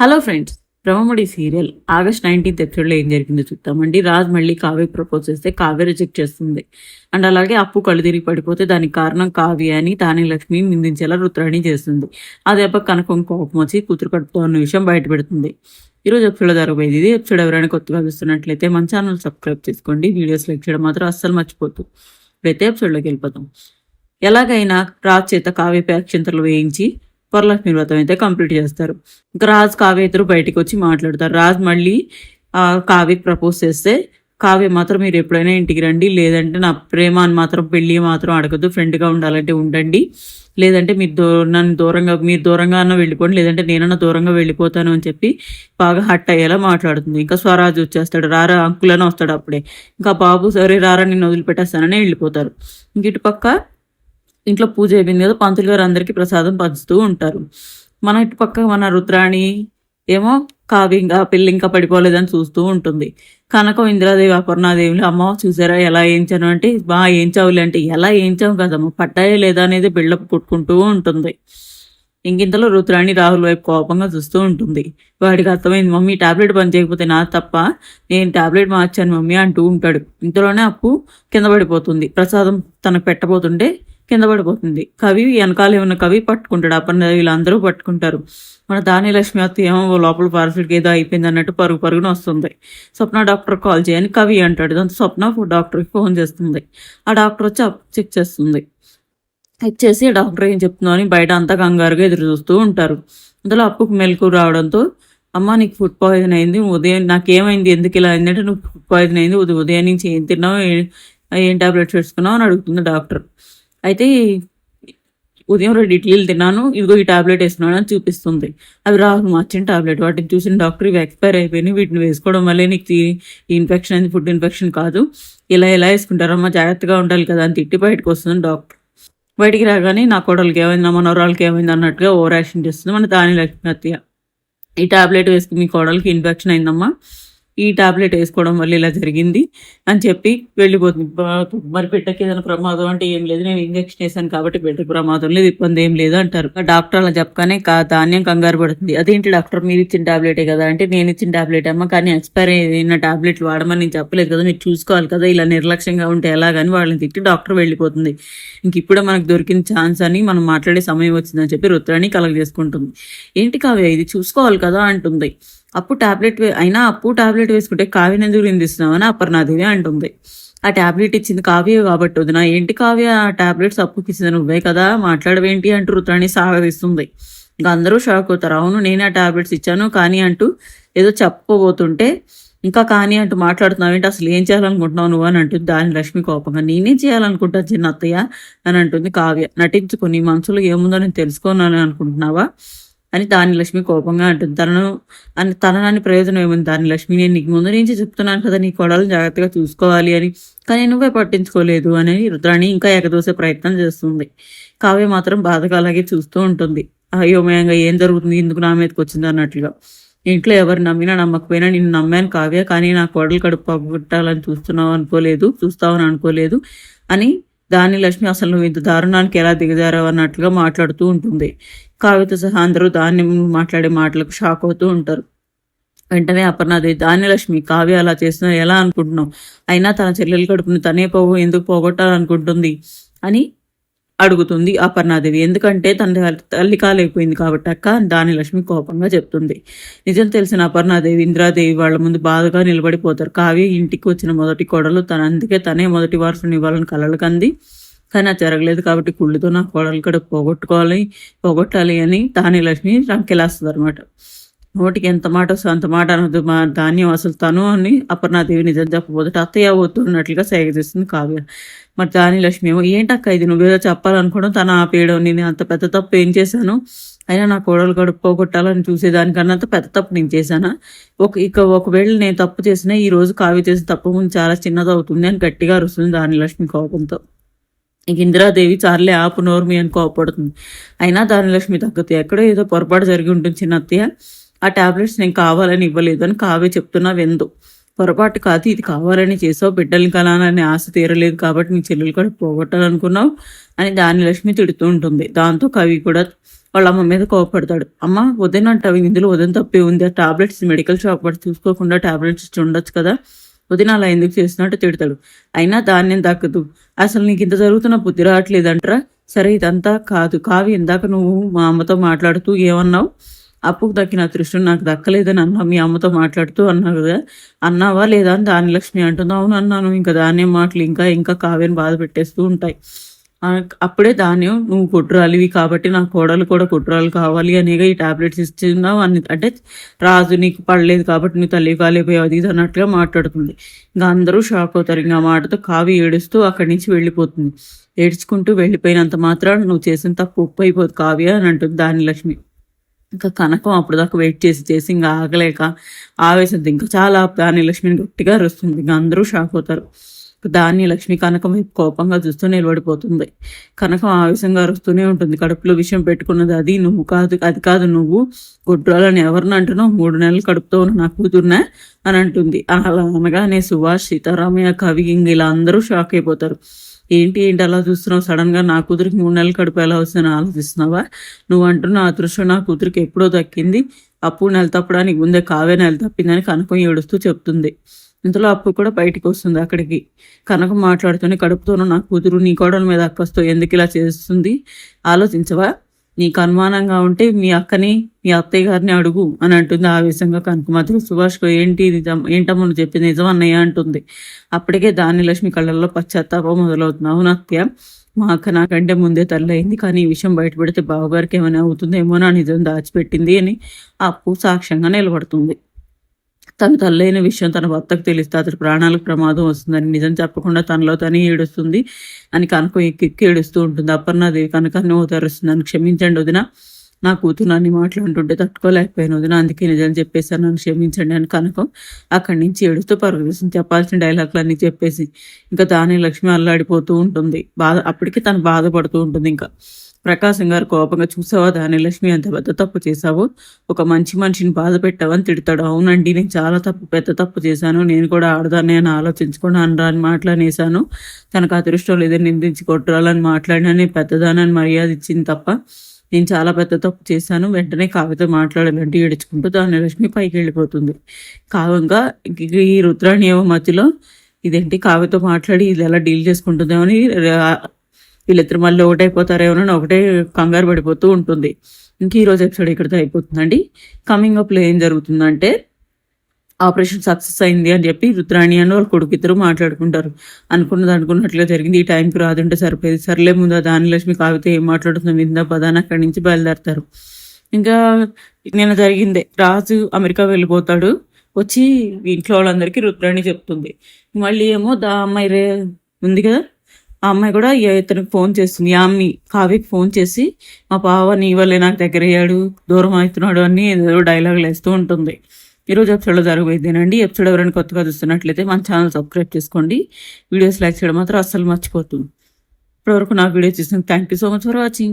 Hello friends Brahmamudi serial August nineteenth ఎపిసోడ్లో ఏం జరిగిందో చూద్దామండి. రాజ్ మళ్ళీ కావ్య ప్రపోజ్ చేస్తే కావ్య రిజెక్ట్ చేస్తుంది. అండ్ అలాగే అప్పు కళ్ళు తిరిగి పడిపోతే దానికి కారణం కావ్య అని తానే లక్ష్మి నిందించేలా రుద్రాణి చేస్తుంది. ఆ దెబ్బ కనకం కోపం వచ్చి కూతురు కడుపుతో ఉన్న విషయం బయటపెడుతుంది. ఈరోజు ఎపిసోడ్ జరగబోయేది ఇది. ఎపిసోడ్ ఎవరైనా కొత్తగా చూస్తున్నట్లయితే మన ఛానల్ సబ్స్క్రైబ్ చేసుకోండి. వీడియోస్ లైక్ చేయడం మాత్రం అస్సలు మర్చిపోతూ ఇప్పుడైతే ఎపిసోడ్లోకి వెళ్ళిపోతాం ఎలాగైనా రాజ్ చేత కావ్యపై అక్షంతలు వేయించి వరలక్ష్మి వ్రతం అయితే కంప్లీట్ చేస్తారు. ఇంకా రాజ్ కావ్య ఇద్దరు బయటికి వచ్చి మాట్లాడతారు. రాజ్ మళ్ళీ ఆ, కావ్యకి ప్రపోజ్ చేస్తే కావ్య మాత్రం మీరు ఎప్పుడైనా ఇంటికి రండి లేదంటే నా ప్రేమ అని మాత్రం పెళ్ళి మాత్రం అడగద్దు ఫ్రెండ్గా ఉండాలంటే ఉండండి. లేదంటే మీరు దూ నన్ను దూరంగా మీరు దూరంగా అన్న వెళ్ళిపోండి లేదంటే నేనన్నా దూరంగా వెళ్ళిపోతాను అని చెప్పి బాగా హట్ అయ్యేలా మాట్లాడుతుంది. ఇంకా స్వరాజ్ వచ్చేస్తాడు. రారా అంకులను వస్తాడు అప్పుడే. ఇంకా బాబు సరే రారా నేను వదిలిపెట్టేస్తానని వెళ్ళిపోతారు. ఇంక ఇటుపక్క ఇంట్లో పూజ అయిపోయింది కదా పంతులు గారు అందరికీ ప్రసాదం పంచుతూ ఉంటారు. మన ఇటు పక్క మన రుద్రాణి ఏమో కావి ఇంకా పెళ్ళి ఇంకా పడిపోలేదని చూస్తూ ఉంటుంది. కనకం ఇందిరాదేవి అపర్ణాదేవిలు అమ్మ చూసారా ఎలా ఏంచాను అంటే బా ఏంచావులే అంటే ఎలా ఏంచావు కదమ్మా పట్టాయే లేదా అనేది బిళ్ళకు పుట్టుకుంటూ ఉంటుంది. ఇంకింతలో రుద్రాణి రాహుల్ వైపు కోపంగా చూస్తూ ఉంటుంది. వాడికి అర్థమైంది మమ్మీ టాబ్లెట్ పని చేయకపోతే నా తప్ప నేను టాబ్లెట్ మార్చాను మమ్మీ అంటూ ఉంటాడు. ఇంతలోనే అప్పు కింద పడిపోతుంది. ప్రసాదం తనకు పెట్టబోతుంటే కింద పడిపోతుంది. కవి వెనకాల ఏమన్నా కవి పట్టుకుంటాడు. అప్పన్న వీళ్ళందరూ పట్టుకుంటారు. మన దాని లక్ష్మి అత్త ఏమో లోపల పార్సల్కి ఏదో అయిపోయింది అన్నట్టు పరుగు పరుగున వస్తుంది. స్వప్న డాక్టర్ కాల్ చేయని కవి అంటాడు. దాంతో స్వప్న డాక్టర్కి ఫోన్ చేస్తుంది. ఆ డాక్టర్ వచ్చి చెక్ చేస్తుంది. చెక్ చేసి డాక్టర్ ఏం చెప్తుందో అని బయట అంతా కంగారుగా ఎదురు చూస్తూ ఉంటారు. అందులో అప్పుకు మెలకు రావడంతో అమ్మ నీకు ఫుడ్ పాయిజన్ అయింది. ఉదయం నాకేమైంది? ఎందుకు ఇలా అయిందంటే నువ్వు ఫుడ్ పాయిజన్ అయింది. ఉదయం ఉదయం నుంచి ఏం తిన్నావు? ఏ- ఏం టాబ్లెట్స్ వేసుకున్నావు? అని అడుగుతుంది డాక్టర్. అయితే ఉదయం రెండు ఇడ్లీలు తిన్నాను ఇదిగో ఈ టాబ్లెట్ వేస్తున్నాను అని చూపిస్తుంది. అవి రాహుల్ మార్చిన టాబ్లెట్ వాటిని చూసిన డాక్టర్ ఇవి ఎక్స్పైర్ అయిపోయినాయి వీటిని వేసుకోవడం వల్లే నీకు ఈ- ఇన్ఫెక్షన్ అనేది ఫుడ్ ఇన్ఫెక్షన్ కాదు. ఇలా ఎలా వేసుకుంటారమ్మా జాగ్రత్తగా ఉండాలి కదా అని తిట్టి బయటకు వస్తుంది డాక్టర్. బయటికి రాగానే నా కోడలకి ఏమైంది నా మనవరాలకి ఏమైంది అన్నట్టుగా ఓవర్ యాక్షన్ చేస్తుంది మన దాని లక్ష్మీ ఈ టాబ్లెట్ వేసుకుని మీ కోడలకి ఇన్ఫెక్షన్ అయిందమ్మా. ఈ టాబ్లెట్ వేసుకోవడం వల్ల ఇలా జరిగింది అని చెప్పి వెళ్ళిపోతుంది. మరి బిడ్డకి ఏదైనా ప్రమాదం అంటే ఏం లేదు నేను ఇంజక్షన్ వేసాను కాబట్టి బిడ్డకి ప్రమాదం లేదు ఇబ్బంది ఏం లేదు అంటారు. డాక్టర్ అలా చెప్పగానే కా ధాన్యం కంగారు పడుతుంది. అదేంటి డాక్టర్ మీరు ఇచ్చిన టాబ్లెటే కదా అంటే నేను ఇచ్చిన టాబ్లెట్ అమ్మ కానీ ఎక్స్పైర్ అయిన టాబ్లెట్లు వాడమని నేను చెప్పలేదు కదా మీరు చూసుకోవాలి కదా ఇలా నిర్లక్ష్యంగా ఉంటే ఎలాగని వాళ్ళని తిట్టి డాక్టర్ వెళ్ళిపోతుంది. ఇంక ఇప్పుడే మనకు దొరికిన ఛాన్స్ అని మనం మాట్లాడే సమయం వచ్చిందని చెప్పి రుద్రాన్ని కలగ చేసుకుంటుంది ఏంటి కావ్య ఇది చూసుకోవాలి కదా అంటుంది. అప్పు టాబ్లెట్ వే- అయినా అప్పు టాబ్లెట్ వేసుకుంటే కావ్యని ఎందుకు నిందిస్తున్నామని అపర్ణాదేవి అంటుంది. ఆ టాబ్లెట్ ఇచ్చింది కావ్య కాబట్టి వదిన ఏంటి కావ్య ఆ టాబ్లెట్స్ అప్పుకి ఇచ్చింది నువ్వే కదా మాట్లాడవేంటి అంటూ రుద్రాణి సాగదీస్తుంది. ఇంకా అందరూ షాక్ అవుతారు. అవును నేనే ఆ టాబ్లెట్స్ ఇచ్చాను కానీ అంటూ ఏదో చెప్పబోతుంటే ఇంకా కానీ అంటూ మాట్లాడుతున్నావు ఏంటి అసలు ఏం చేయాలనుకుంటున్నావు నువ్వు అని అంటుంది దాని లక్ష్మి కోపంగా. నేనేం చేయాలనుకుంటా చిన్న అత్తయ్య అని అంటుంది కావ్య. నటించుకుని మనసులో ఏముందో నేను తెలుసుకోనని అనుకుంటున్నావా? అని దాని లక్ష్మి కోపంగా అంటుంది. తనను అని తనని ప్రయోజనం ఏముంది? దాని లక్ష్మి నేను నీకు ముందు నుంచి చెప్తున్నాను కదా నీ కొడలను జాగ్రత్తగా చూసుకోవాలి అని. కానీ నువ్వే పట్టించుకోలేదు అని రుద్రాణి ఇంకా ఎగదోసే ప్రయత్నం చేస్తుంది. కావ్య మాత్రం బాధగా అలాగే చూస్తూ ఉంటుంది. అయోమయంగా ఏం జరుగుతుంది? ఎందుకు నా మీదకి వచ్చింది? అన్నట్లుగా. ఇంట్లో ఎవరు నమ్మినా నమ్మకపోయినా నేను నమ్మాను కావ్య. కానీ నా కోడలు కడుపు పగొట్టాలని చూస్తున్నావు అనుకోలేదు చూస్తావని అనుకోలేదు అని దాని లక్ష్మి అసలు నువ్వు ఇంత దారుణానికి ఎలా దిగజారావు అన్నట్లుగా మాట్లాడుతూ ఉంటుంది. కావ్యతో సహా అందరూ దాన్ని మాట్లాడే మాటలకు షాక్ అవుతూ ఉంటారు. వెంటనే అపర్ణాదేవి ధాన్యలక్ష్మి కావ్య అలా చేసిన ఎలా అనుకుంటున్నావు? అయినా తన చెల్లెలు కడుపుని తనే పోగు ఎందుకు పోగొట్టాలనుకుంటుంది? అని అడుగుతుంది అపర్ణాదేవి. ఎందుకంటే తన తల్లి కాలైపోయింది కాబట్టి అక్క దాని లక్ష్మి కోపంగా చెప్తుంది. నిజం తెలిసిన అపర్ణాదేవి ఇంద్రాదేవి వాళ్ళ ముందు బాధగా నిలబడిపోతారు. కావ్య ఇంటికి వచ్చిన మొదటి కోడలు తన అందుకే తనే మొదటి వారసుని ఇవ్వాలని కలలు కంది. కానీ అది జరగలేదు కాబట్టి కుళ్ళుతో నా కోడలు కూడా పోగొట్టుకోవాలి పోగొట్టాలి అని దాని లక్ష్మి రంకెలేస్తుంది అనమాట నోటికి ఎంత మాట వస్తే అంత మాట అనదు మా ధాన్యం అసలు తను అని అపర్ణాదేవి నిజం చెప్పబోతే అత్తయ్య పోతున్నట్లుగా సేగ చేస్తుంది కావ్య. మరి దాని లక్ష్మి ఏమో ఏంటక్క ఇది? నువ్వేదో చెప్పాలనుకోవడం తను ఆపేయడం నేను అంత పెద్ద తప్పు ఏం చేశాను? అయినా నా కోడలు గడుపు పోగొట్టాలని చూసేదానికన్నా అంత పెద్ద తప్పు నేను చేశానా? ఒక ఇక ఒకవేళ నేను తప్పు చేసినా ఈ రోజు కావ్య చేసిన తప్పు ముందు చాలా చిన్నది అవుతుంది అని గట్టిగా అరుస్తుంది దాని లక్ష్మి కోపంతో. ఇక ఇందిరాదేవి చార్లే ఆపు నోర్మి అని కోపడుతుంది. అయినా దానిలక్ష్మి తగ్గుతాయి ఎక్కడో ఏదో పొరపాటు జరిగి ఉంటుంది చిన్న అత్తయ్య ఆ టాబ్లెట్స్ నేను కావాలని ఇవ్వలేదు అని కావే చెప్తున్నా వెందు. పొరపాటు కాదు ఇది కావాలని చేసావు బిడ్డల్ని కలానని ఆశ తీరలేదు కాబట్టి నీ చెల్లెలు కూడా పోగొట్టాలనుకున్నావు అని దాని లక్ష్మి తిడుతూ ఉంటుంది. దాంతో కవి కూడా వాళ్ళ అమ్మ మీద కోపడతాడు. అమ్మ వదినంటావు ఇందులో వదిన తప్పే ఉంది. ఆ టాబ్లెట్స్ మెడికల్ షాప్ పడి చూసుకోకుండా టాబ్లెట్స్ ఇచ్చి ఉండొచ్చు కదా? వదిన అలా ఎందుకు చేసినట్టు తిడతాడు. అయినా ధాన్యం దక్కదు. అసలు నీకు ఇంత జరుగుతున్న బుద్ధి రావట్లేదంటరా? సరే ఇదంతా కాదు. కావి ఇందాక నువ్వు మా అమ్మతో మాట్లాడుతూ ఏమన్నావు? అప్పుకు దక్కిన అదృష్టం నాకు దక్కలేదని అన్నా మీ అమ్మతో మాట్లాడుతూ అన్నావు కదా. అన్నావా లేదా అని దానిలక్ష్మి అంటుంది. అవును అన్నాను. ఇంకా దానే మాటలు ఇంకా ఇంకా కావ్యని బాధ పెట్టేస్తూ ఉంటాయి. అప్పుడే ధాన్యం నువ్వు కుట్రాలివి కాబట్టి నా కోడలు కూడా కుట్రాలు కావాలి అనేగా ఈ టాబ్లెట్స్ ఇస్తున్నావు. అని అంటే రాజు నీకు పడలేదు కాబట్టి నువ్వు తల్లి కాలేపోయావు అది ఇది అన్నట్టుగా మాట్లాడుతుంది. ఇంకా అందరూ షాక్ అవుతారు. ఇంకా మాటతో కావి ఏడుస్తూ అక్కడి నుంచి వెళ్ళిపోతుంది. ఏడ్చుకుంటూ వెళ్ళిపోయినంత మాత్రాన నువ్వు చేసిన తప్పు ఉప్పు అయిపోదు కావ్య అని అంటుంది దాని లక్ష్మి ఇంకా కనకం అప్పుడు దాకా వెయిట్ చేసి చేసి ఇంకా ఆగలేక ఆవేశంతో ఇంకా చాలా దాని లక్ష్మిని గట్టిగా అరుస్తుంది. ఇంకా అందరూ షాక్ అవుతారు. దాన్ని లక్ష్మి కనకం వైపు కోపంగా చూస్తూ నిలబడిపోతుంది. కనకం ఆవేశంగా అరుస్తూనే ఉంటుంది. కడుపులో విషయం పెట్టుకున్నది అది నువ్వు కాదు అది కాదు నువ్వు. గుడ్రాలని ఎవరిని అంటున్నావు? మూడు నెలలు కడుపుతో ఉన్న నా కూతురునే? అని అంటుంది. అలా అనగానే సుభాష్ సీతారామయ్య కవి ఇంక ఇలా అందరూ షాక్ అయిపోతారు. ఏంటి ఏంటి అలా చూస్తున్నావు? సడన్గా నా కూతురికి మూడు నెలలు కడుపు ఎలా వస్తుందని ఆలోచిస్తున్నావా? నువ్వు అంటున్న ఆ దృశ్యం నా కూతురికి ఎప్పుడో దక్కింది. అప్పు నెల తప్పడానికి ముందే కావే నెల తప్పిందని కనకం ఏడుస్తూ చెప్తుంది. ఇంతలో అప్పు కూడా బయటికి వస్తుంది అక్కడికి. కనకం మాట్లాడుతూనే కడుపుతోనూ నా కూతురు నీ కోడల మీద అక్కస్తో ఎందుకు ఇలా చేస్తుంది? ఆలోచించవా? నీకు అనుమానంగా ఉంటే మీ అక్కని మీ అత్తయ్య గారిని అడుగు అని అంటుంది ఆవేశంగా కనుక సుభాష్కు సుభాష్ ఏంటి నిజం ఏంటమ్మా నువ్వు చెప్పింది నిజం అన్నయ్య అంటుంది. అప్పటికే దాని లక్ష్మి కళ్ళల్లో పశ్చాత్తాపం మొదలవుతుంది. అవును అత్తయ్య మా అక్క నాకంటే ముందే తల్లి అయింది కానీ ఈ విషయం బయటపెడితే బావగారికి ఏమైనా అవుతుందేమో నా నిజం దాచిపెట్టింది అని అప్పు సాక్ష్యంగా నిలబడుతుంది. తన తల్లైన విషయం తన భర్తకు తెలిస్తే అతడి ప్రాణాలకు ప్రమాదం వస్తుందని నిజం చెప్పకుండా తనలో తనే ఏడుస్తుంది అని కనుక ఎక్కి ఏడుస్తూ ఉంటుంది. అపర్ణాదేవి కనుక ఓదారుస్తుంది నన్ను క్షమించండి వదిన. నా కూతురు నన్ను మాట్లాడుతుంటే తట్టుకోలేకపోయాను వదిన. అందుకే నిజం చెప్పేశాను. నన్ను క్షమించండి అని కనుక అక్కడి నుంచి ఏడుస్తూ పరుగుతుంది చెప్పాల్సిన డైలాగ్లన్నీ చెప్పేసి ఇంకా దాని లక్ష్మి అల్లాడిపోతూ ఉంటుంది. బాధ అప్పటికి తను బాధపడుతూ ఉంటుంది ఇంకా. ప్రకాశం గారు కోపంగా చూసావా దాని లక్ష్మి అంత పెద్ద తప్పు చేశావు. ఒక మంచి మనిషిని బాధ పెట్టావని తిడతాడు. అవునండి నేను చాలా తప్పు పెద్ద తప్పు చేశాను. నేను కూడా ఆడదాన్ని అని ఆలోచించుకొని అనరాని మాట్లాడేశాను తనకు అదృష్టం లేదని నిందించి కొట్టాలని మాట్లాడినని నేను పెద్దదానని మర్యాద ఇచ్చింది తప్ప నేను చాలా పెద్ద తప్పు చేశాను. వెంటనే కావ్యతో మాట్లాడాలంటే ఏడుచుకుంటూ దాని లక్ష్మి పైకి వెళ్ళిపోతుంది. కావంగా ఈ రుద్రాణి ఏమో మధ్యలో ఇదేంటి కావ్యతో మాట్లాడి ఇది ఎలా డీల్ చేసుకుంటుందేమని వీళ్ళిద్దరు మళ్ళీ ఒకటైపోతారేమోనని ఒకటే కంగారు పడిపోతూ ఉంటుంది. ఇంక ఈ రోజు ఎపిసోడ్ ఇక్కడితో అయిపోతుందండి. కమింగ్ అప్లో ఏం జరుగుతుందంటే ఆపరేషన్ సక్సెస్ అయింది అని చెప్పి రుద్రాణి అని వాళ్ళ కొడుకు ఇద్దరు మాట్లాడుకుంటారు. అనుకున్నది అనుకున్నట్లుగా జరిగింది. ఈ టైంకి రాదుంటే సరిపోయేది. సర్లే ముందు దానిలక్ష్మి కావితే ఏం మాట్లాడుతుందో విందా పదాన అక్కడి నుంచి బయలుదేరతారు. ఇంకా నిన్న జరిగిందే. రాజు అమెరికా వెళ్ళిపోతాడు. వచ్చి ఇంట్లో వాళ్ళందరికీ రుద్రాణి చెప్తుంది. మళ్ళీ ఏమో దా అమ్మాయి రే ఉంది కదా? ఆ అమ్మాయి కూడా ఈ ఇతనికి ఫోన్ చేస్తుంది. ఆ అమ్మి కావ్యకి ఫోన్ చేసి మా బావ నీ నాకు దగ్గర అయ్యాడు దూరం అవుతున్నాడు అని ఏదో డైలాగులు వేస్తూ ఉంటుంది. ఈరోజు ఎపిసోడ్లో జరగబోయేదేనండి. ఎపిసోడ్ ఎవరైనా కొత్తగా చూస్తున్నట్లయితే మన ఛానల్ సబ్స్క్రైబ్ చేసుకోండి. వీడియోస్ లైక్ చేయడం మాత్రం అస్సలు మర్చిపోతుంది ఇప్పటివరకు నా వీడియో చూసిన thank you so much for watching.